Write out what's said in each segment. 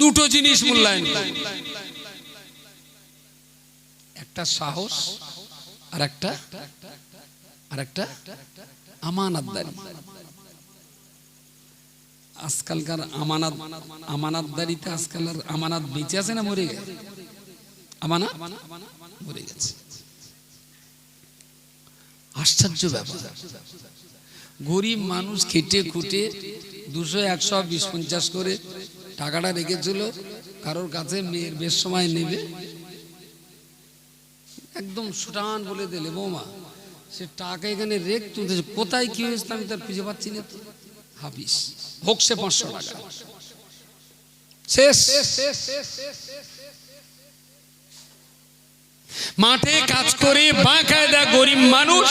দুটো জিনিস মূল্যায়ন একটা সাহস আর একটা আর একটা আমানতদারি। আজকালকার আমানত আমানতদারিতে আজকাল আর আমানত বেঁচে আছে না মরে গেছে? আমানত মরে গেছে। আশ্চর্য ব্যাপার। গরিব মানুষ খেটে খুটে দুশো একশো বিশ পঞ্চাশ করে টাকাটা রেখেছিল, কারোর কাছে মেয়ের বেশ সময় নেবে। একদম সুটান বলে দিলে, বৌমা, সে টাকা এখানে রেখ তুলতেছে কোথায় কি হয়েছে আমি তার খুঁজে পাচ্ছি না তো। হাফিস হোক সে পাঁচশো টাকা। শেষ। মাঠে কাজ করে বাঁকায়দা গরিব মানুষ।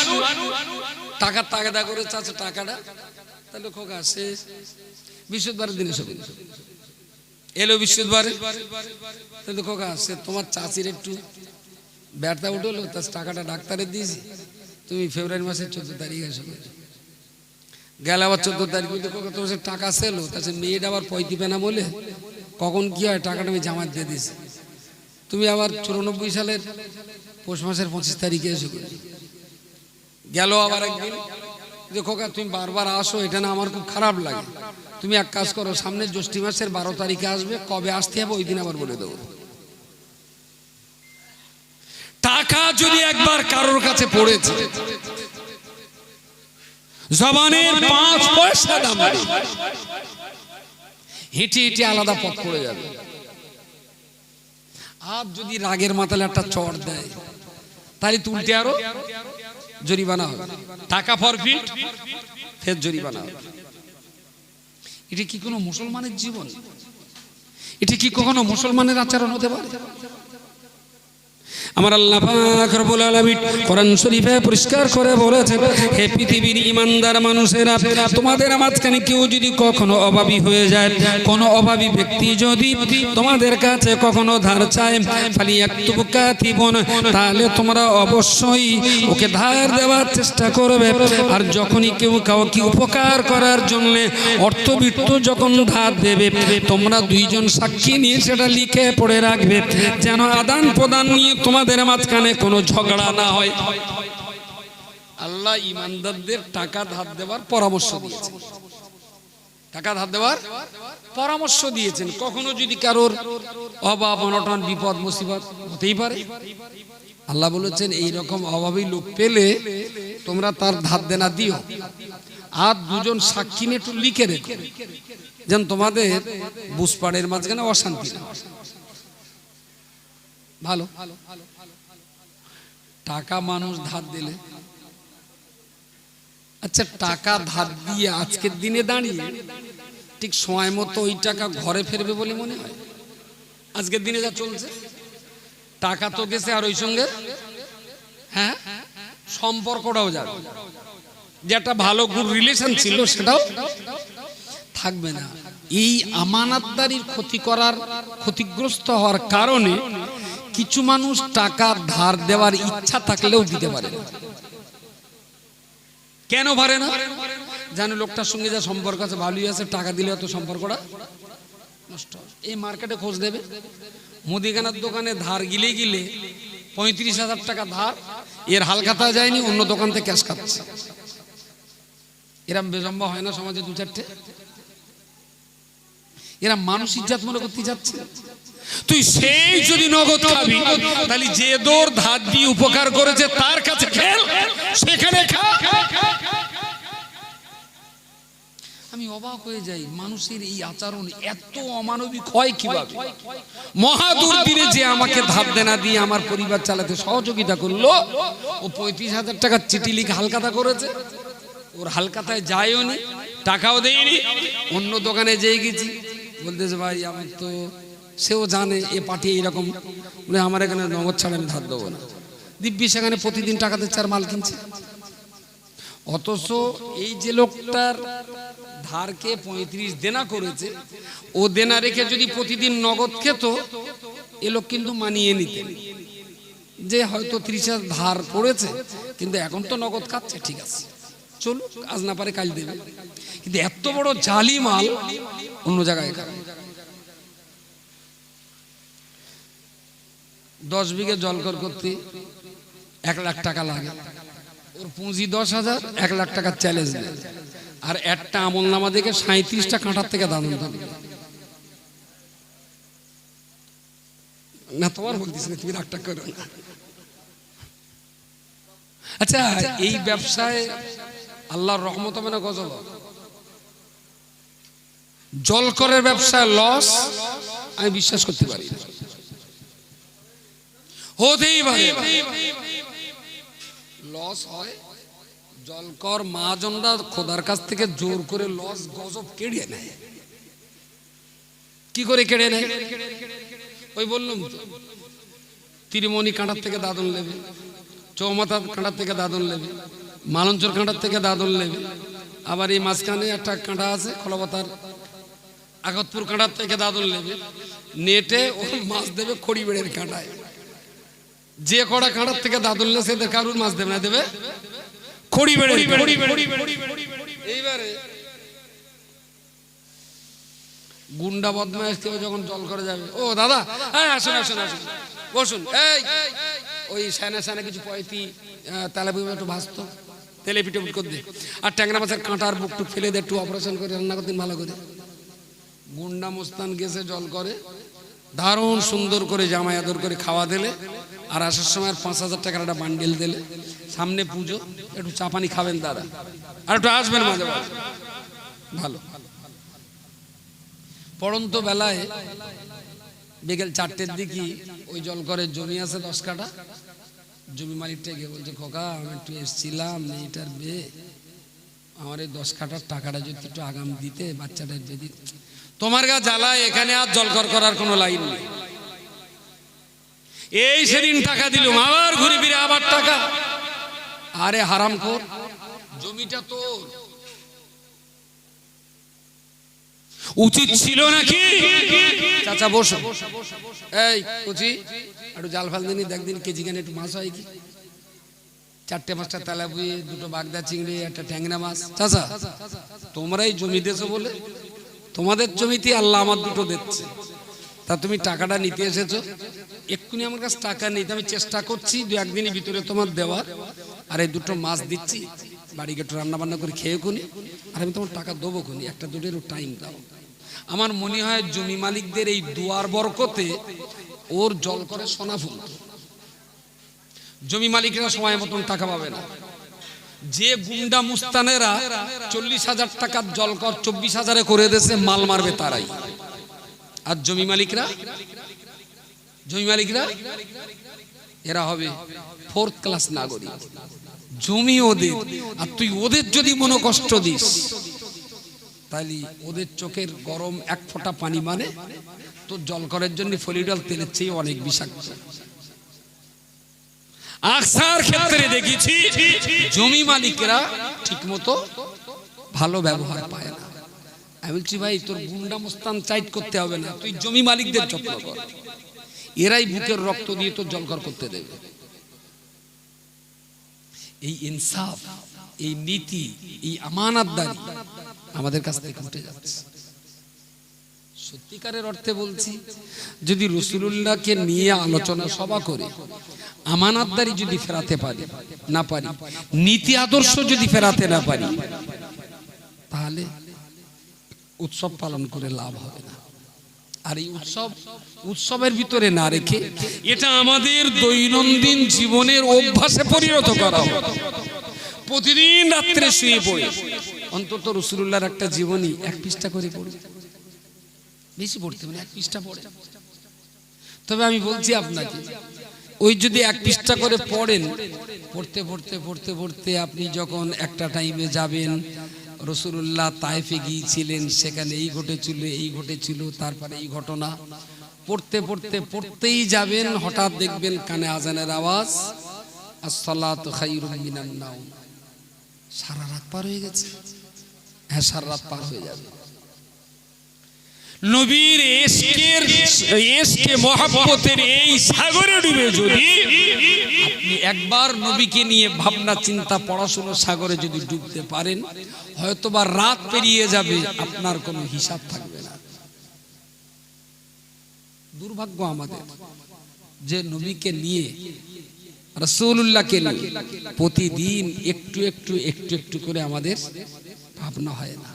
টাকার তাগাদা করে চাচ্ছে টাকাটা। তাহলে খোকা, শেষ। বৃহস্পতিবারের দিনে সব এলো বৃহস্পতিবারে তাহলে খোকা সে তোমার চাচির একটু ব্যর্থা উঠল, তার টাকাটা ডাক্তারের দিয়েছি। তুমি ফেব্রুয়ারি মাসের চোদ্দ তারিখে এসে। গেল আবার চোদ্দ তারিখ খোকা তোমার সে টাকা সেলো সে মেয়েটা আবার পঁয়তিবে না বলে, কখন কি হয় টাকাটা আমি জামাত দিয়ে দিয়েছি। তুমি আবার চুরানব্বই সালের পৌষ মাসের পঁচিশ তারিখে এসে। গেল আবার একদিন খোকা তুমি বারবার আসো, এটা না আমার খুব খারাপ লাগে। তুমি এক কাজ করো সামনে জ্যৈষ্ঠী মাসের বারো তারিখে আসবে, কবে আসতে হবে ওই দিন আবার বলে দেবো। টাকা যদি একবার কারোর কাছে পড়েছে, জবানের পাঁচ পয়সা দাম হেঁটে হেঁটে আলাদা পথ পড়ে যাবে। আর যদি রাগের মাথালে একটা চড় দেয়, তাহলে তুলতে আরও জরিমানা হবে। টাকা ফরফিট ফের জরিমানা হবে। এটা কি কোনো মুসলমানের জীবন? এটি কি কখনো মুসলমানের আচরণ হতে পারে? আমার আল্লাহ কোরআন শরীফে পরিষ্কার করে বলেছেন, হে পৃথিবীর ইমানদার মানুষেরা, তোমাদের মাঝখানে কেউ যদি কখনো অভাবী হয়ে যায়, কোনো অভাবী ব্যক্তি যদি তোমাদের কাছে কখনো ধার চায় তাহলে তোমরা অবশ্যই ওকে ধার দেওয়ার চেষ্টা করবে। আর যখনই কেউ কাউকে উপকার করার জন্য অর্থবিত্ত যখন ধার দেবে, তোমরা দুইজন সাক্ষী নিয়ে সেটা লিখে পড়ে রাখবে। যেন আদান প্রদান নিয়ে তোমাদের মাঝখানে কোনো ঝগড়া না হয়। আল্লাহ ইমানদারদের টাকা ধার দেওয়ার পরামর্শ দিয়েছেন। টাকা ধার দেওয়ার পরামর্শ দিয়েছেন। কখনো যদি কারোর অভাব, অনটন, বিপদ, মুসিবত হতেই পারে। আল্লাহ বলেছেন এই রকম অভাবী লোক পেলে তোমরা তার ধার দেনা দিও। আর দুজন সাক্ষী নিয়ে একটু লিখে রেখো। যেন তোমাদের বুসপাড়ের মাঝখানে অশান্তি না। ভালো। টাকা মানুষ ধার দিলে। আচ্ছা টাকা ধার দিয়ে আজকের দিনে দাঁড়িয়ে ঠিক সময় মতো ওই টাকা ঘরে ফেরবে বলে মনে হয়? আজকের দিনে যা চলছে। টাকা তো গেছে আর ওই সঙ্গে হ্যাঁ সম্পর্কটাও যাবে। যেটা ভালো গুড রিলেশন ছিল সেটাও থাকবে না। এই আমানাতদারির ক্ষতি করার ক্ষতিগ্রস্ত হওয়ার কারণে কিছু মানুষ টাকা ধার দেওয়ার ইচ্ছা থাকলেও দিতে পারে কেন পারে না? জানো, লোকটার সঙ্গে যা সম্পর্ক আছে ভালোই আছে, টাকা দিলে এত সম্পর্কটা নষ্ট। এই মার্কেটে খোঁজ দেবে। মুদিখানার দোকানে ধার গিলে গিলে পঁয়ত্রিশ হাজার টাকা ধার, এর হালখাতা যায়নি, অন্য দোকান থেকে ক্যাশ খাচ্ছে। এরম বেজম্বা হয় না সমাজে দু চারটে এরা মানুষ ইজ্জাত মনে করতে যাচ্ছে। তুই সেই যদি নগদ খাবি, তাহলে যে দোর ধার দিয়ে উপকার করেছে তার কাছে খেল, সেখানে খা। আমি অবাক হয়ে যাই, মানুষের এই আচরণ এত অমানবিক হয় কীভাবে? মহাদুর দিনে যে আমাকে ধার দেনা দিয়ে আমার পরিবার চালাতে সহযোগিতা করল, ও পঁয়ত্রিশ হাজার টাকার চিঠি লিখে হালকাতা করেছে। ওর হালকাতায় যায়ও নি, টাকাও দেয়নি। অন্য দোকানে যেয়ে গেছি। বলতেছে, ভাই, আমার তো সেও জানে এ পার্টি এইরকম। বলে, আমার এখানে নগদ ছাড়া আমি ধার দেবো না। দিব্যি সেখানে প্রতিদিন টাকা দিচ্ছে আর মাল কিনছে। অথচ এই যে লোকটার ধারকে পঁয়ত্রিশ দেনা করেছে, ও দেনা রেখে যদি প্রতিদিন নগদ খেত, এ লোক কিন্তু মানিয়ে নিতেন যে হয়তো ত্রিশ ধার করেছে, কিন্তু এখন তো নগদ খাচ্ছে, ঠিক আছে। চলুক, আজ না পারে কাল দেবে। কিন্তু এত বড় জালি মাল অন্য জায়গায় খাবে। দশ বিঘে জলকর করতে এক লাখ টাকা লাগে। ওর পুঁজি দশ হাজার, এক লাখ টাকার চ্যালেঞ্জ নেয় আর একটা আমল নামা দেখে সাঁত্রিশটা কাঁটার থেকে দাদন দেবে না, তোমার বলতিস না, তুমি রাগটা করো না। আচ্ছা এই ব্যবসায় আল্লাহর রহমত হবে না গজল জলকরের ব্যবসায় লস আমি বিশ্বাস করতে পারি না। হতেই পারে। লস হয়, জলকর মহাজনরা খোদার কাছ থেকে জোর করে লস গজব কেড়ে নেয়। কি করে কেড়ে নেয়? ওই বললাম তিরিমণি কাঁটার থেকে দাদন নেবে, চৌমাথা কাঁটার থেকে দাদন নেবে, মালঞ্চর কাঁটার থেকে দাদন নেবে, আবার এই মাঝখানে একটা কাঁটা আছে, খলবতার আগতপুর কাঁটার থেকে দাদন নেবে, নেটে ও মাছ দেবে খড়ি বেড়ের কাঁটায়। যে কড়া কাঁড়ার থেকে নেবে সেদের কারুর মাছ দেবে না দেবে? খড়ি বেড়ে এইবারে গুন্ডা বদমাইশ কেউ যখন জল করে যাবে ও দাদা হ্যাঁ আসুন আসুন আসুন বসুন এই ওই সানা সানা কিছু পয়তি তেলে একটু ভাসত তেলে পিঠে পুট করে দে আর ট্যাংরা মাছের কাঁটার বুক টুক ফেলে দে একটু অপারেশন করে রান্না করতেন ভালো করে। গুন্ডা মোস্তান গেছে জল করে দারুণ সুন্দর করে জামাই আদর করে খাওয়া দিলে আর আসার সময় পাঁচ হাজার টাকার একটা বান্ডিল দিলে। সামনে পুজো, একটু চা পানি খাবেন দাদা। আর একটু আসবেন মাঝে মাঝে। ভালো। পড়ন্ত বেলায় বিকেল চারটের দিকে ওই জল করে জমি আছে দশ কাটা জমি মালিকটা গিয়ে বলছে, খোকা, আমি একটু এসছিলাম এইটার বে আমার এই দশ কাটার টাকাটা যদি একটু আগাম দিতে বাচ্চাটা যদি তোমার গা জ্বালায়, এখানে আর জলকর করার কোনো লাইন নেই। এই সেদিন টাকা দিলুম, আবার ঘুরে ফিরে আবার টাকা। আরে হারাম কর জমিটা তোর। উচিত ছিল নাকি? চাচা, বসো। এই, কুচি, একটু জাল ফাল দিনই দেখ দিন কেজি কেন একটু মাছ হয় কি। চারটে পাঁচটা তেলা বুয়ে দুটো বাগদা চিংড়ি, একটা ট্যাংরা মাছ। চাচা, তোমরাই জমি দেছো বলে? তোমাদের জমিতে আল্লাহ আমার দুটো দিচ্ছে। তা তুমি টাকাটা নিতে এসেছ? এক্ষুনি আমার কাছে টাকা নেই আমি চেষ্টা করছি দু একদিনের ভিতরে তোমার দেওয়ার আর এই দুটো মাছ দিচ্ছি, বাড়ি রান্না বান্না করে খেয়ে খুনি, আর আমি তোমার টাকা দেবো খুনি, একটা দুটোর টাইম দাও। আমার মনে হয় জমি মালিকদের এই দুয়ার বরকতে ওর জল করে সোনা ফুলত। জমি মালিকরা সময় মতন টাকা পাবে না। যে গুন্ডা মুস্তানেরা চল্লিশ হাজার টাকার জল কর চব্বিশ হাজারে করে দেশে মাল মারবে তারাই। আর জমি মালিকরা? জমি মালিকরা? এরা হবে ফোর্থ ক্লাস নাগরিক। জমি ওদের। আর তুই ওদের যদি মনো কষ্ট দিস তাহলে ওদের চোখের গরম এক ফোঁটা পানি মানে তোর জল করার জন্য ফলিডল তেলের চেয়ে অনেক বিষাক্ত। আকসার ক্ষেত্রে দেখেছি, জমি মালিকরা ঠিকমতো ভালো ব্যবহার পায় না। বলছি, ভাই, তোর গুন্ডা মোস্তান চাইট করতে হবে না, তুই জমি মালিকদের যত্ন কর। এরাই বুকের রক্ত দিয়ে তোর জলকর করতে দেবে। এই ইনসাফ, এই নীতি, এই আমানাতদারি আমাদের কাছ থেকে উঠে যাচ্ছে। সত্যিকারের অর্থে বলছি, যদি রসুলুল্লাহকে নিয়ে আলোচনা সভা করে, আমানাতদারি যদি ফেরাতে পারি, না পারি, নীতি আদর্শ যদি ফেরাতে না পারি, তাহলে উৎসব পালন করে লাভ হবে না। আর এই উৎসব, উৎসবের ভিতরে না রেখে এটা আমাদের দৈনন্দিন জীবনের অভ্যাসে পরিণত করা হবে প্রতিদিন রাত্রে শুয়ে পড়ে। অন্তত রসুল্লাহর একটা জীবনী এক পৃষ্ঠা করে পড়ে বেশি পড়তে মানে এক পৃষ্ঠা পড়ে। তবে আমি বলছি আপনাকে, ওই যদি এক পৃষ্ঠা করে পড়েন, পড়তে পড়তে পড়তে পড়তে আপনি যখন একটা টাইমে যাবেন রসুল্লাহ তাইফে গিয়েছিলেন, সেখানে এই ঘটেছিল এই ঘটেছিল, তারপরে এই ঘটনা। পড়তে পড়তে পড়তেই যাবেন, হঠাৎ দেখবেন কানে আজানের আওয়াজ সারা রাত পার হয়ে গেছে। হ্যাঁ সারা রাত পার হয়ে যাবে। নবীর এসকের, এসকে মহাব্বতের এই সাগরে ডুবে যদি আপনি একবার নবীকে নিয়ে ভাবনা চিন্তা পড়াশোনা সাগরে যদি ডুবতে পারেন, হয়তোবা রাত পেরিয়ে যাবে, আপনার কোনো হিসাব থাকবে না। দুর্ভাগ্য আমাদের যে নবীকে নিয়ে রসুল্লাহকে নিয়ে প্রতিদিন একটু একটু একটু একটু করে আমাদের ভাবনা হয় না।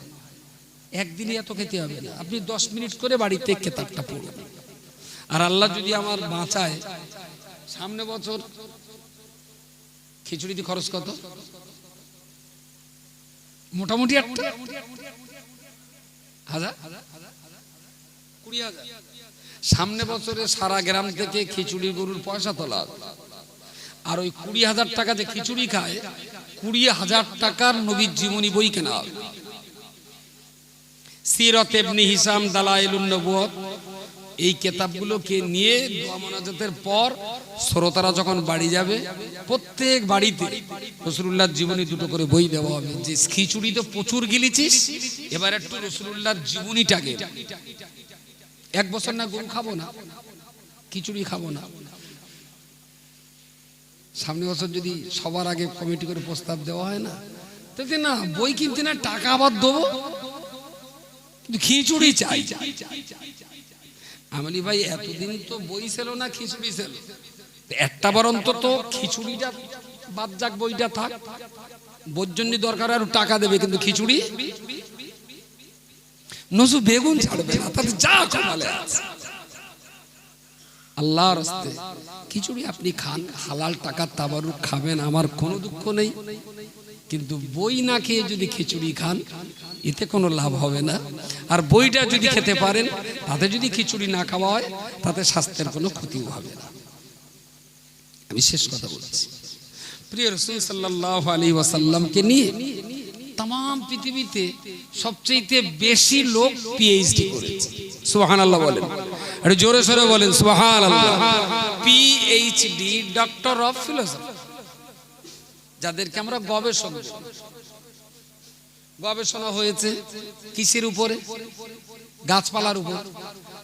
একদিনে এত খেতে হবে না। আপনি দশ মিনিট করে বাড়িতে কেতাবটা পড়ুন। আর আল্লাহ যদি আমার বাঁচায়, সামনে বছর খিচুড়িতে খরচ কত? মোটামুটি একটা? হাজার? হাজার। সামনে বছরে সারা গ্রাম থেকে খিচুড়ি গরুর পয়সা তোলা আর ওই কুড়ি হাজার টাকা যে খিচুড়ি খায়, কুড়ি হাজার টাকার নবীর জীবনী বই কেনা সিরত এমনি হিসাম দালাইলুন নবুয়ত এই কেতাবগুলোকে নিয়ে দোয়া মোনাজাতের পর শ্রোতারা যখন বাড়ি যাবে, প্রত্যেক বাড়িতে রসুল্লাহর জীবনী দুটো করে বই দেওয়া হবে। যে খিচুড়ি তো প্রচুর গিলিছিস, এবার একটু রসুল্লাহর জীবনীটাকে। এক বছর না গরু খাব না, খিচুড়ি খাব না। সামনে বছর যদি সবার আগে কমিটি করে প্রস্তাব দেওয়া হয় না তাতে না, বই কিনতে না টাকা আবার দেবো? খিচুড়ি চাই। আমলি ভাই, এতদিন তো বই ছিল না, খিচুড়ি ছিল একটা বার অন্তত খিচুড়িটা বাদ যাক, বইটা থাক। বইর জন্য দরকার আর টাকা দেবে, কিন্তু খিচুড়ি? নজু বেগুন ছাড়বে না, তাতে যা কমালে আছে। আল্লাহর হস্তে, খিচুড়ি আপনি খান, হালাল টাকার তাবারুক খাবেন, আমার কোনো দুঃখ নেই। কিন্তু বই না খেয়ে যদি খিচুড়ি খান এতে কোনো লাভ হবে না। আর বইটা যদি খেতে পারেন, তাতে যদি খিচুড়ি না খাওয়া হয়, তাতে স্বাস্থ্যের কোনো ক্ষতিও হবে না। আমি শেষ কথা বলছি। প্রিয় রসুল সাল্লাহ আলী ওয়াসাল্লামকে নিয়ে তাম পৃথিবীতে সবচেয়ে বেশি লোক পিএইচডি করেছে। সুহান আল্লাহ বলেন। একটু জোরে সোরে বলেন সুহান পিএইচডি ডক্টর অফ ফিলোসফি যাদেরকে আমরা গবেষক। গবেষণা হয়েছে কিসের উপরে, গাছপালার উপর।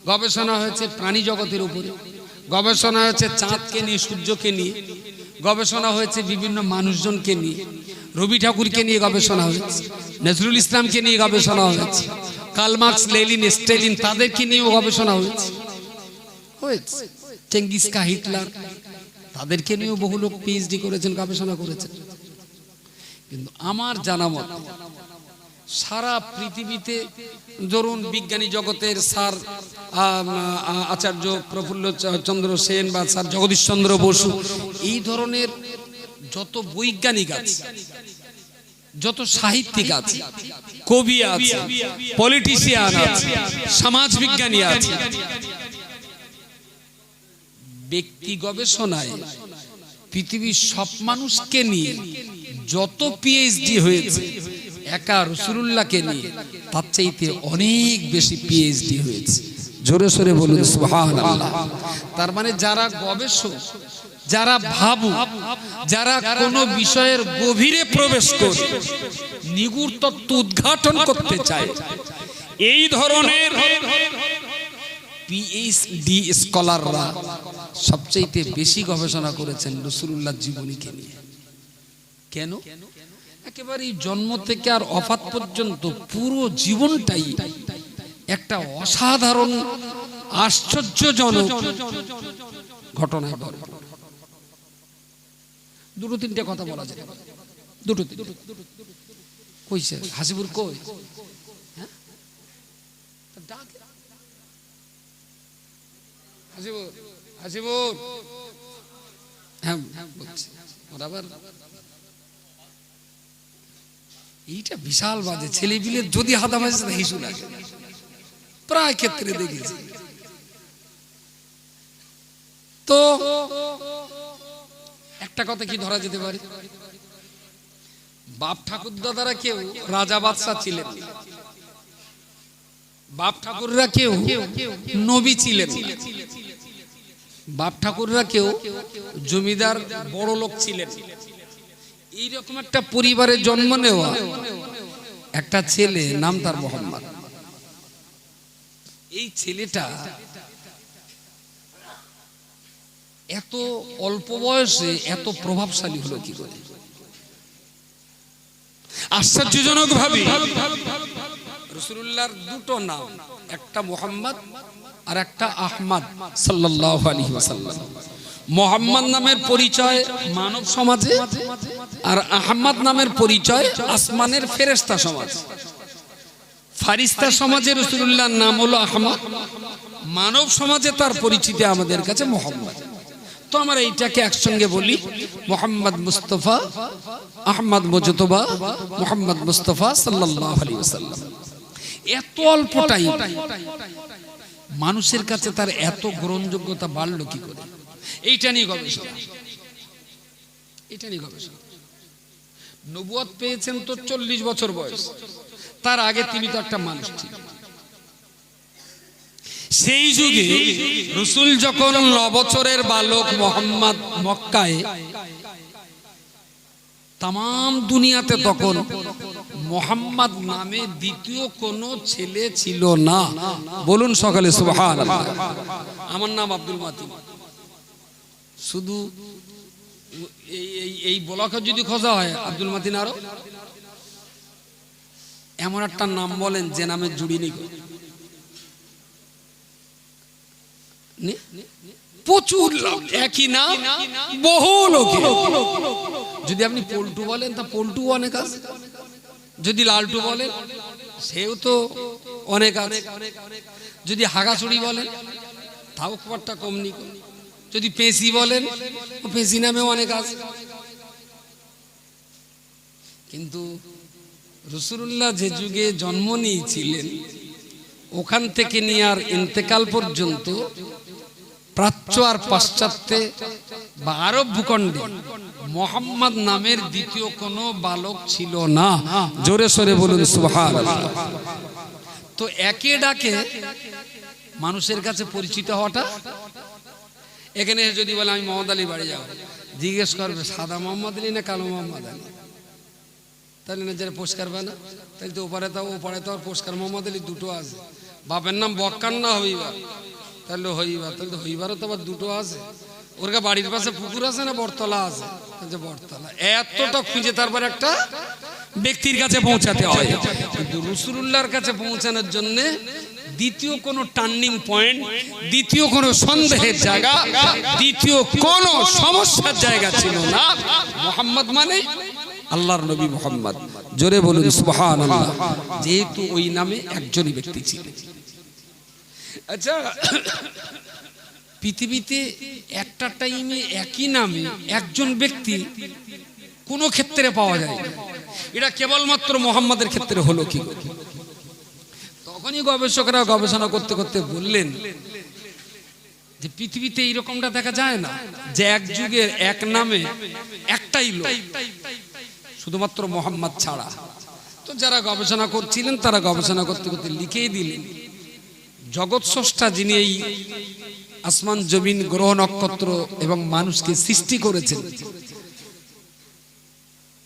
গবেষণা হয়েছে প্রাণী জগতের উপরে। গবেষণা হয়েছে চাঁদকে নিয়ে, সূর্যকে নিয়ে। গবেষণা হয়েছে বিভিন্ন মানুষজনকে নিয়ে। রবি ঠাকুরকে নিয়ে গবেষণা হয়েছে, নজরুল ইসলামকে নিয়ে গবেষণা হয়েছে কালমার্কস লেলিন স্টেলিন তাদেরকে নিয়েও গবেষণা হয়েছে। হয়েছে। চেঙ্গিসকা হিটলার তাদেরকে নিয়েও বহু লোক পিএইচডি করেছেন, গবেষণা করেছেন। কিন্তু আমার জানা মত সারা পৃথিবীতে ধরুন বিজ্ঞানী জগতের স্যার আচার্য প্রফুল্ল চন্দ্র সেন বা স্যার জগদীশ চন্দ্র বসু, এই ধরনের যত বৈজ্ঞানিক আছে, যত সাহিত্যিক আছে, কবি আছে, পলিটিশিয়ান আছে সমাজ বিজ্ঞানী আছে, ব্যক্তি গবেষণায় পৃথিবীর সব মানুষকে নিয়ে যত পিএইচডি হয়েছে একা রসুল্লাহকে নিয়ে তার চাইতে অনেক বেশি পিএইচডি হয়েছে। জোরে সোরে বলুন সুবহান তার মানে যারা গবেষক, যারা ভাবু যারা কোনো বিষয়ের গভীরে প্রবেশ করে নিগুড় তত্ত্ব উদ্ঘাটন করতে চায়, এই ধরনের পিএইচডি স্কলাররা সবচাইতে বেশি গবেষণা করেছেন রসুল্লাহ জীবনীকে নিয়ে। কেন? একেবারে জন্ম থেকে আর অফাত পর্যন্ত পুরো জীবনটাই একটা অসাধারণ, আশ্চর্যজনক ঘটনা ঘটে। দুটো তিনটে কথা বলা যায়। দুটো কইছে হাসিপুর কই? হ্যাঁ? ডাক। হাসিবুর হাসিবুর। হ্যাঁ হ্যাঁ বলছি। ওরা আবার এইটা বিশাল বাজে। ছেলে বিলে যদি হাতা বাজে হিসু লাগে প্রায় ক্ষেত্রে দেখেছি। তো একটা কথা কি ধরা যেতে পারে? বাপ ঠাকুর দাদারা কেউ রাজা বাদশাহ ছিলেন বাপ ঠাকুররা কেউ নবী ছিলেন বাপ ঠাকুররা কেউ জমিদার বড় লোক ছিলেন এইরকম একটা পরিবারে জন্ম নেওয়া, একটা ছেলে, নাম তার মোহাম্মদ। এই ছেলেটা এত অল্প বয়সে এত প্রভাবশালী হলো কি করে? আশ্চর্যজনক ভাবে। রসুল্লাহর দুটো নাম, একটা মোহাম্মদ আর একটা আহমদ সাল্লাল্লাহু আলাইহি ওয়াসাল্লাম। মোহাম্মদ নামের পরিচয় মানব সমাজে আর আহমদ নামের পরিচয় আসমানের ফেরেশতা সমাজ। ফারিস্তা সমাজে রসুল্লাহর নাম হলো আহমদ মানব সমাজে তার পরিচিতি আমাদের কাছে মোহাম্মদ। তো আমরা এইটাকে একসঙ্গে বলি, মোহাম্মদ মুস্তফা আহমদ মজতবা, মোহাম্মদ মুস্তফা সাল্লাল্লাহু আলাইহি ওয়াসাল্লাম। এত অল্প টাইম মানুষের কাছে তার এত গ্রহণযোগ্যতা বাড়লো কি করে? এইটা নিয়ে গবেষণা। এটা নিয়ে গবেষণা। নবুয়ত পেয়েছেন তো চল্লিশ বছর বয়স। তার আগে তিনি তো একটা মানুষ ছিলেন। সেই যুগে রসুল যখন ন বছরের বালক মোহাম্মদ মক্কায় তাম দুনিয়াতে তখন মোহাম্মদ নামে দ্বিতীয় কোনো ছেলে ছিল না। বলুন সকালে সুবহান আমার নাম আব্দুল মাতিন। শুধু এই এই ব্লকে যদি খোঁজা হয়, আব্দুল মাতিন আরও? এমন একটা নাম বলেন যে নামে জুড়ি নেই গো। নে? প্রচুর লোক, একই নাম, বহু লোকে। যদি আপনি পল্টু বলেন, তা পল্টু অনেক আছে। যদি লালটু বলেন, সেও তো অনেক আছে। যদি হাগাছড়ি বলেন, তাও খুব একটা কম নি যদি পেশি বলেন, ও পেশি নামেও অনেক আছে। কিন্তু রসুল্লাহ যে যুগে জন্ম নিয়েছিলেন, ওখান থেকে নিয়ে আর ইন্তেকাল পর্যন্ত প্রাচ্য আর পাশ্চাত্যে বা আরব ভূখণ্ডে মোহাম্মদ নামের দ্বিতীয় কোনো বালক ছিল না। জোরে সরে বলুন সুহার তো একে ডাকে মানুষের কাছে পরিচিত হওয়াটা এখানে এসে যদি বলে, আমি মোহাম্মদ আলী বাড়ি যাব। জিজ্ঞেস করবে, সাদা মোহাম্মদ আলী না কালো মোহাম্মদ আলী? তাহলে না যারা পুরস্কার পায় না। তাহলে তো ওপারে তো ওপারে তো আর পুরস্কার মোহাম্মদ আলী দুটো আছে। বাপের নাম বক্কার না হইবার? তাহলে হইবার, তাহলে হইবারও তো আবার দুটো আছে। ওর বাড়ির পাশে পুকুর আছে না বটতলা আছে? বটতলা। এতটা খুঁজে তারপর একটা ব্যক্তির কাছে পৌঁছাতে হয়। কিন্তু রসুল্লাহর কাছে পৌঁছানোর জন্য দ্বিতীয় কোনো টার্নিং পয়েন্ট, দ্বিতীয় কোনো সন্দেহের জায়গা, দ্বিতীয় কোনো সমস্যার জায়গা ছিল না। মোহাম্মদ মানে আল্লাহর নবী মোহাম্মদ। জোরে বলুন সুবহান যেহেতু ওই নামে একজনই ব্যক্তি ছিল। আচ্ছা পৃথিবীতে একটা টাইমে একই নামে একজন ব্যক্তি কোন ক্ষেত্রে পাওয়া যায়। এটা কেবলমাত্র মোহাম্মদের ক্ষেত্রে হলো কি তখনই গবেষকরা গবেষণা করতে করতে বললেন যে পৃথিবীতে এইরকমটা দেখা যায় না, যে এক যুগের এক নামে একটাই শুধুমাত্র মোহাম্মদ ছাড়া তো যারা গবেষণা করছিলেন, তারা গবেষণা করতে করতে লিখেই দিলেন, জগৎ স্রষ্টা যিনি এই আসমান, জমিন, গ্রহ, নক্ষত্র এবং মানুষকে সৃষ্টি করেছেন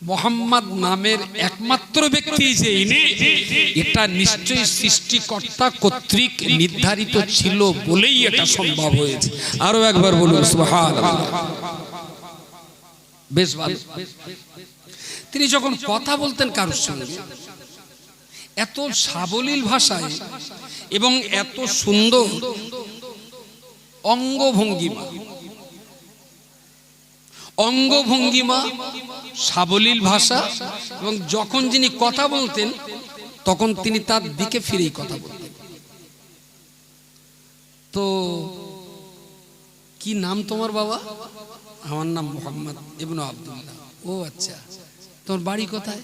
মোহাম্মদ নামের একমাত্র ব্যক্তি যে ইনি, এটা নিশ্চয়ই সৃষ্টিকর্তা কর্তৃক নির্ধারিত ছিল বলেই এটা সম্ভব হয়েছে। আরও একবার বলুন বেশ ভালো। তিনি যখন কথা বলতেন কারোর সঙ্গে, এত সাবলীল ভাষায় এবং এত সুন্দর অঙ্গভঙ্গিমা অঙ্গভঙ্গিমা, সাবলীল ভাষা এবং যখন যিনি কথা বলতেন, তখন তিনি তার দিকে ফিরেই কথা বলতেন। তো কি নাম তোমার বাবা? আমার নাম মোহাম্মদ ইবনু আব্দুল্লাহ। ও আচ্ছা তোমার বাড়ি কোথায়?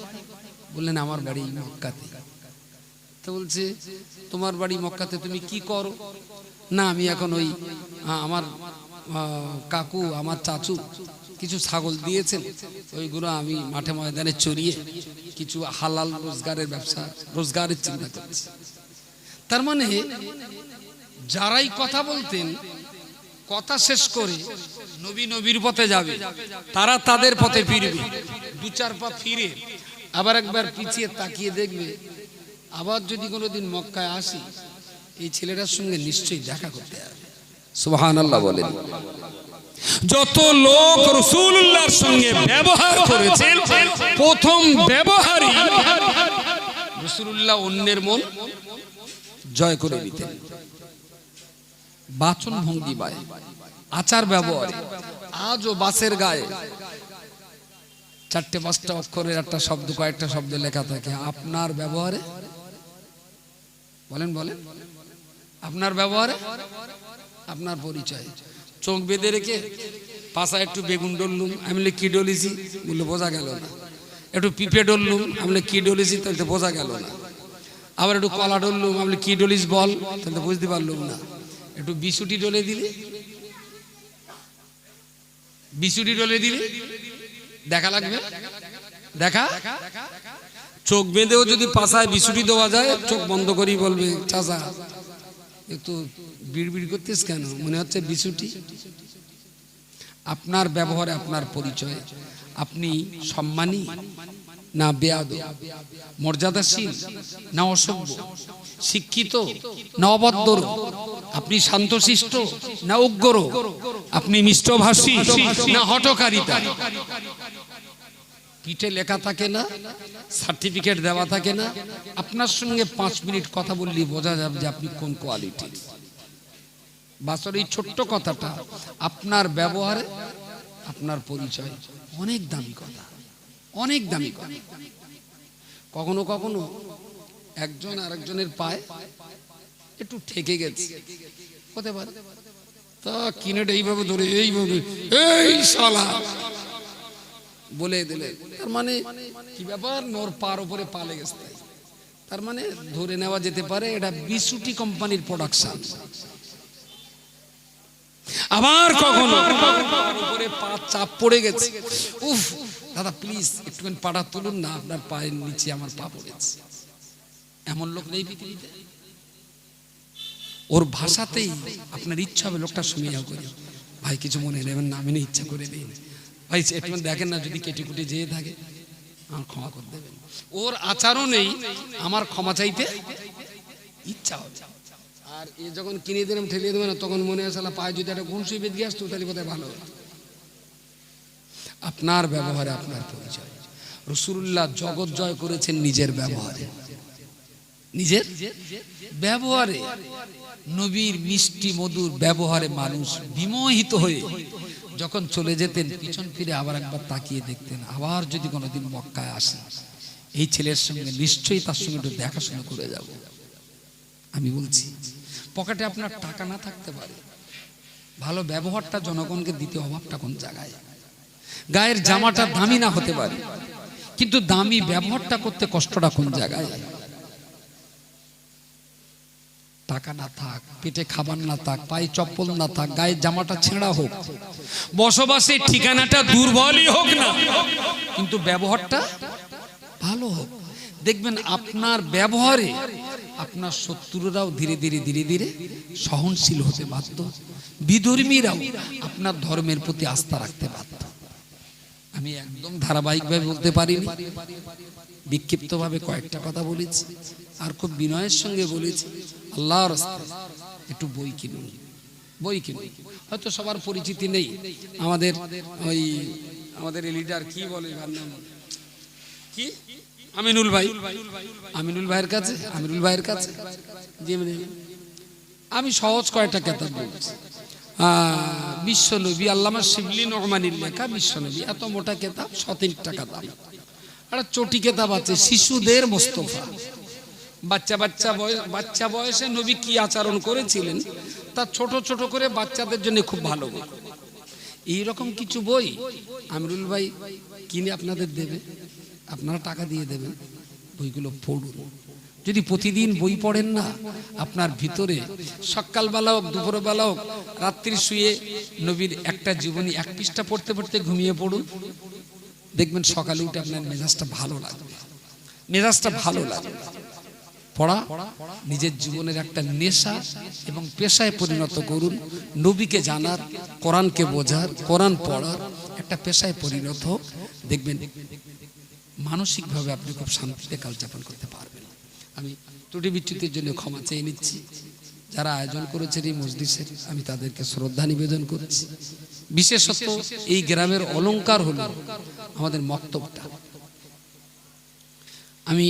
বললেন, আমার বাড়ি মক্কাতে। তো বলছে, তোমার বাড়ি মক্কাতে তুমি কি করো? না, আমি এখন ওই আমার কাকু, আমার চাচু কিছু ছাগল দিয়েছেন ওইগুলো আমি মাঠে ময়দানে চড়িয়ে কিছু হালাল রোজগারের ব্যবসা, রোজগারের চিন্তা করছি। তার মানে যারাই কথা বলতেন, কথা শেষ করে নবী নবীর পথে যাবে, তারা তাদের পথে ফিরবে। দু চার পা ফিরে আবার একবার পিছিয়ে তাকিয়ে দেখবে, আবার যদি কোনোদিন মক্কায় আসি, এই ছেলেটার সঙ্গে নিশ্চয়ই দেখা করতে হবে। সুবহান আল্লাহ বলেন। যত লোক রসুল্লাহর সঙ্গে ব্যবহার করেছেন প্রথম ব্যবহারই রসুল্লাহ অন্যের মন জয় করে দিতেন বাচন ভঙ্গি বায়, আচার ব্যবহার, আজও বাসের গায়ে। চারটে, পাঁচটা অক্ষরের একটা শব্দ, কয়েকটা শব্দ লেখা থাকে, আপনার ব্যবহারে? বলেন বলেন। আপনার ব্যবহারে? আপনার পরিচয়। চোখ বেঁধে রেখে পাশা একটু বেগুন ডললুম আমি কি ডলিছি বললে, বোঝা গেল না। একটু পিঁপে ডললুম আমি কি ডলিছি তাহলে বোঝা গেল না। আবার একটু কলা ডললুম আমি কি ডলিস বল? তাহলে বুঝতে পারলুম না। একটু বিশুটি ডলে দিলে? বিশুটি ডলে দিলে? দেখা লাগবে? দেখা? চোখ বেঁধেও যদি পাশায় বিশুটি দেওয়া যায়, চোখ বন্ধ করেই বলবে, চাচা, একটু বিড়বিড় করতিস কেন? মনে হচ্ছে বিশুটি আপনার ব্যবহারে আপনার পরিচয়। আপনি সম্মানী না বেয়াদ মর্যাদাশীল না অসভ্য? শিক্ষিত না অবদ্ধর আপনি শান্তশিষ্ট না উগ্র? আপনি মিষ্টভাষী না হটকারিতা পিঠে লেখা থাকে না? সার্টিফিকেট দেওয়া থাকে না? আপনার সঙ্গে পাঁচ মিনিট কথা বললেই বোঝা যাবে যে আপনি কোন কোয়ালিটির। বাসর, এই ছোট্ট কথাটা আপনার ব্যবহারে আপনার পরিচয় অনেক দামি কথা, অনেক দামি কথা। কখনো কখনো একজন আরেকজনের পায়ে একটু ঠেকে গেছে। হতে পারে। তা কিনেটা এইভাবে ধরে এইভাবে এই শালা। বলে দিলে, তার মানে কি ব্যাপার? নোর পার উপরে পালে গেছে তার মানে ধরে নেওয়া যেতে পারে, এটা বিশুটি কোম্পানির প্রোডাকশন আবার কখনো? পার উপরে পা চাপ পড়ে গেছে। উফ দাদা প্লিজ একটুখানি পাটা তুলুন না আপনার পায়ের নিচে আমার পা পড়েছে। এমন লোক নেই পৃথিবীতে। ওর ভাষাতেই আপনার ইচ্ছা হবে লোকটা শুনে যাও করি। ভাই কিছু মনে নেবেন না আমি না ইচ্ছা করে নেই ভাই একটু দেখেন না যদি কেটে কুটে যেয়ে থাকে আমার ক্ষমা করে দেবেন। ওর আচারও নেই আমার ক্ষমা চাইতে ইচ্ছা হবে। আর এ যখন কিনে দিলাম ঠেলিয়ে দেবে না, তখন মনে হয় পায়ে যদি একটা ঘুমসুই বেঁধে আসতো, তাহলে বোধহয় ভালো আপনার ব্যবহারে আপনার পরিচয়। রসুল্লাহ জগৎ জয় করেছেন নিজের ব্যবহারে। নিজের ব্যবহারে। নবীর মিষ্টি মধুর ব্যবহারে মানুষ বিমোহিত হয়ে যখন চলে যেতেন, পিছন ফিরে আবার একবার তাকিয়ে দেখতেন, আবার যদি কোনোদিন মক্কায় আসে এই ছেলের সঙ্গে নিশ্চয়ই তার সঙ্গে একটু দেখাশোনা করে যাব। আমি বলছি, পকেটে আপনার টাকা না থাকতে পারে। ভালো ব্যবহারটা জনগণকে দিতে অভাবটা কোন জায়গায়? গায়ের জামাটা দামি না হতে পারে, কিন্তু দামি ব্যবহারটা করতে কষ্টটা কোন জায়গায়? টাকা না থাক, পেটে খাবার না থাক, পায়ে চপ্পল না থাক গায়ে জামাটা ছেঁড়া হোক। বসবাসের ঠিকানাটা দুর্বলই হোক না, কিন্তু ব্যবহারটা ভালো হোক। দেখবেন আপনার ব্যবহারে আপনার শত্রুরাও ধীরে ধীরে ধীরে ধীরে সহনশীল হতে বাধ্য। বিধর্মীরাও আপনার ধর্মের প্রতি আস্থা রাখতে বাধ্য। আমি একদম ধারাবাহিকভাবে বলতে পারিনি। বিক্ষিপ্তভাবে কয়েকটা কথা বলেছি। আর খুব বিনয়ের সঙ্গে বলেছি। আল্লাহর একটু বই কিনুন। বই কিনুন। হয়তো সবার পরিচিতি নেই। আমাদের ওই, আমাদের লিডার কি বলে কি? আমিনুল ভাই। আমিনুল ভাইয়ের কাছে, আমিনুল ভাইয়ের কাছে। আমি সহজ কয়েকটা কেতাব বলছি। বিশ্বনবী আল্লামা শিবলি নহমানির লেখা বিশ্বনবী এত মোটা কেতাব সতের টাকা দাম একটা চটি কেতাব আছে, শিশুদের মোস্তফা। বাচ্চা বাচ্চা বয়স, বাচ্চা বয়সে নবী কি আচরণ করেছিলেন, তা ছোট ছোট করে বাচ্চাদের জন্য খুব ভালো বই। এইরকম কিছু বই আমরুল ভাই কিনে আপনাদের দেবে? আপনারা টাকা দিয়ে দেবেন, বইগুলো পড়ুন। যদি প্রতিদিন বই পড়েন না, আপনার ভিতরে সকালবেলা হোক, দুপুরবেলা হোক, রাত্রি শুয়ে নবীর একটা জীবনী এক পৃষ্ঠা পড়তে পড়তে ঘুমিয়ে পড়ুন। দেখবেন সকালে উঠে আপনার মেজাজটা ভালো লাগবে। মেজাজটা ভালো লাগবে। পড়া, নিজের জীবনের একটা নেশা এবং পেশায় পরিণত করুন। নবীকে জানার, কোরআনকে বোঝার, কোরআন পড়ার একটা পেশায় পরিণত হোক। দেখবেন মানসিকভাবে আপনি খুব শান্তিতে কাল করতে পারবেন। আমি ত্রুটি বিচ্যুতির জন্য ক্ষমা চেয়ে নিচ্ছি। যারা আয়োজন করেছেন এই মসজিদের আমি তাদেরকে শ্রদ্ধা নিবেদন করছি। বিশেষত এই গ্রামের অলংকার হলো আমাদের মক্তবটা। আমি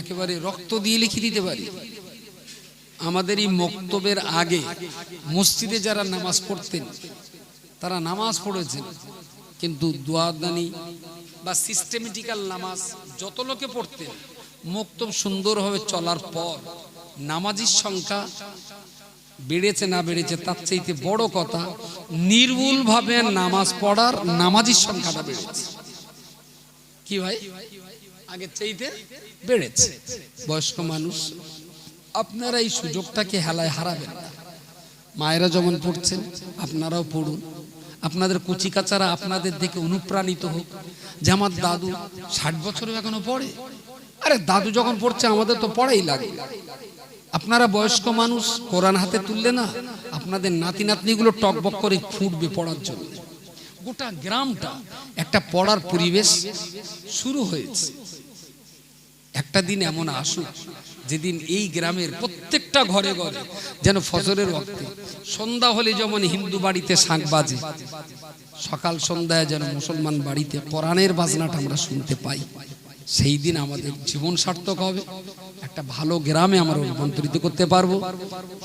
একেবারে রক্ত দিয়ে লিখে দিতে পারি। আমাদের এই মক্তবের আগে মসজিদে যারা নামাজ পড়তেন, তারা নামাজ পড়েছেন, কিন্তু দোয়াদানি বা সিস্টেমেটিক্যাল নামাজ, যত লোকে পড়তেন মক্তব সুন্দরভাবে চলার পর নামাজির সংখ্যা বেড়েছে না বেড়েছে, তার চাইতে বড় কথা, নির্ভুলভাবে নামাজ পড়ার নামাজির সংখ্যাটা বেড়েছে। কি ভাই? আগের চাইতে বেড়েছে। বয়স্ক মানুষ, আপনারা এই সুযোগটাকে হেলায় হারাবেন মায়েরা যেমন পড়ছেন, আপনারাও পড়ুন। আপনাদের কুচিকাচারা আপনাদের দেখে অনুপ্রাণিত হোক। যে আমার দাদু ষাট বছরও এখনও পড়ে। আরে দাদু যখন পড়ছে, আমাদের তো পড়াই লাগে। আপনারা বয়স্ক মানুষ, কোরআন হাতে তুললে না, আপনাদের নাতি নাতনিগুলো টকবক করে ফুটবে পড়ার জন্য। গোটা গ্রামটা একটা পড়ার পরিবেশ শুরু হয়েছে। একটা দিন এমন আসুক, যেদিন এই গ্রামের প্রত্যেকটা ঘরে ঘরে যেন ফজরের রক্তে সন্ধ্যা হলে যেমন হিন্দু বাড়িতে শাঁখ বাজে, সকাল সন্ধ্যায় যেন মুসলমান বাড়িতে কোরআনের বাজনাটা আমরা শুনতে পাই। সেই দিন আমাদের জীবন সার্থক হবে, একটা ভালো গ্রামে আমরা রূপান্তরিত করতে পারব।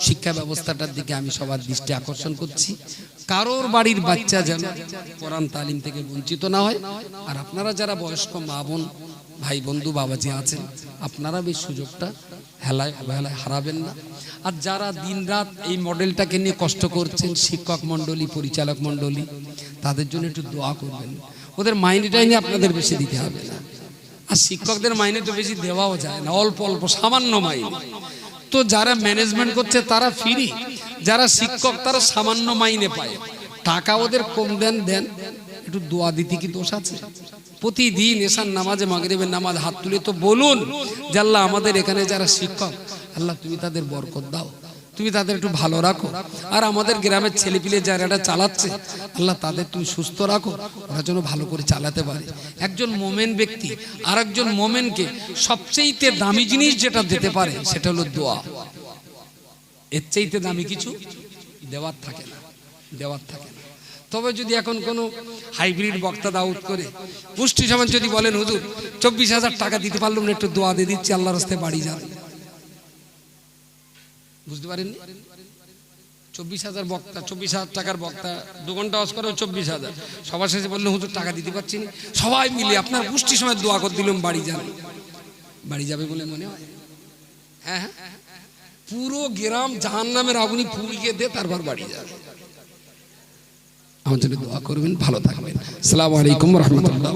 শিক্ষা ব্যবস্থাটার দিকে আমি সবার দৃষ্টি আকর্ষণ করছি। কারোর বাড়ির বাচ্চা যেন কোরআন তালিম থেকে বঞ্চিত না হয়। আর আপনারা যারা বয়স্ক মা বোন, ভাই বন্ধু, বাবাজি আছেন, আপনারা বেশ সুযোগটা হেলায় অবহেলায় হারাবেন না। আর যারা দিনরাত এই মডেলটাকে নিয়ে কষ্ট করছেন, শিক্ষক মণ্ডলী, পরিচালক মণ্ডলী, তাদের জন্য একটু দোয়া করবেন। ওদের মাইনেটাই নিয়ে আপনাদের বেশি দিতে হবে না। আর শিক্ষকদের মাইনে তো বেশি দেওয়াও যায় না, অল্প অল্প, সামান্য মাইনে। তো যারা ম্যানেজমেন্ট করছে, তারা ফ্রি যারা শিক্ষক, তারা সামান্য মাইনে পায়। টাকা ওদের কম দেন দেন। একটু দোয়া দিতে কি দোষ আছে? প্রতিদিন এসার নামাজে মাগরিবের নামাজ হাত তুলে তো বলুন যে আল্লাহ আমাদের এখানে যারা শিক্ষক, আল্লাহ তুমি তাদের বরকত দাও, তুমি তাদের একটু ভালো রাখো। আর আমাদের গ্রামের ছেলেপিলে যারা এটা চালাচ্ছে, আল্লাহ তাদের তুমি সুস্থ রাখো, ওরা যেন ভালো করে চালাতে পারে। একজন মোমেন ব্যক্তি আর একজন মোমেনকে সবচেয়েতে দামি জিনিস যেটা দিতে পারে, সেটা হলো দোয়া। এর চাইতে দামি কিছু দেওয়ার থাকে না, দেওয়ার থাকে তবে যদি এখন কোনো হাইব্রিড বক্তা দাউদ করে, পুষ্টি সমান যদি বলেন, হুজুর, চব্বিশ হাজার টাকা দিতে পারলাম না, একটু দোয়া দিয়ে দিচ্ছি, আল্লাহর হস্তে বাড়ি যান। বুঝতে পারেননি? চব্বিশ হাজার বক্তা, চব্বিশ হাজার টাকার বক্তা, দু ঘণ্টা অস করে, চব্বিশ হাজার। সবার শেষে বলল হুজুর, টাকা দিতে পারছি না। সবাই মিলে আপনার পুষ্টি সময় দোয়া করে দিলাম, বাড়ি যান। বাড়ি যাবে বলে মনে হয়? হ্যাঁ হ্যাঁ। পুরো গ্রাম জাহান নামের আগুনি ফুলকে দিয়ে তারপর বাড়ি যাবে। আমার জন্য দোয়া করবেন ভালো থাকবেন। সালামু আলাইকুম রহমতুল্লাহ।